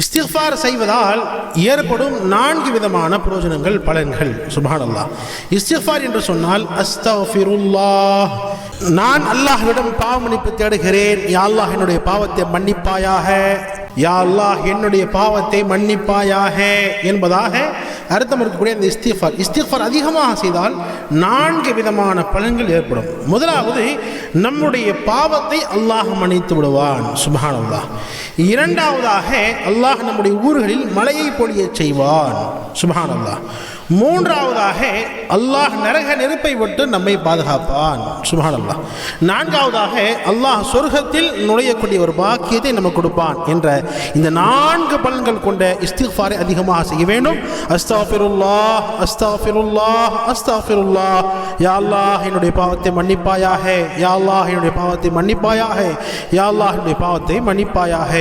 இஸ்திஃபார் செய்வதால் ஏற்படும் நான்கு விதமான பிரயோஜனங்கள் பலன்கள். சுபானல்லா இஸ்திஃபார் என்று சொன்னால் அஸ்தஃபிருல்லா நான் அல்லாஹ்விடம் பாவமன்னிப்பு தேடுகிறேன். யா அல்லாஹ் என்னுடைய பாவத்தை மன்னிப்பாயாக. யா அல்லாஹ் என்னுடைய பாவத்தை மன்னிப்பாயாக என்பதாக அர்த்தம் இருக்கக்கூடிய இந்த இஸ்திஃபார். இஸ்திஃபார் அதிகமாக செய்தால் நான்கு விதமான பலன்கள் ஏற்படும். முதலாவது நம்முடைய பாவத்தை அல்லாஹ் மன்னித்து விடுவான். சுபஹானல்லாஹ். இரண்டாவதாக அல்லாஹ் நம்முடைய ஊர்களில் மழையை பொழிய செய்வான். சுபஹானல்லாஹ். மூன்றாவதாக அல்லாஹ் நரக நெருப்பை விட்டு நம்மை பாதுகாப்பான். சுபான் சுபஹானல்லாஹ். நான்காவதாக அல்லாஹ் சொர்க்கத்தில் நுழையக்கூடிய ஒரு பாக்கியத்தை நமக்கு கொடுப்பான் என்ற இந்த நான்கு பலன்கள் கொண்ட இஸ்திஃபாரை அதிகமாக செய்ய வேண்டும். அஸ்தா அஸ்தாஃபிருல்லாஹ் அஸ்தாஃபிருல்லாஹ் அஸ்தாஃபிருல்லாஹ் யா அல்லாஹ் என்னுடைய பாவத்தை மன்னிப்பாயாக. யா அல்லாஹ் என்னுடைய பாவத்தை மன்னிப்பாயாக. யா அல்லாஹ் என்னுடைய பாவத்தை மன்னிப்பாயாக.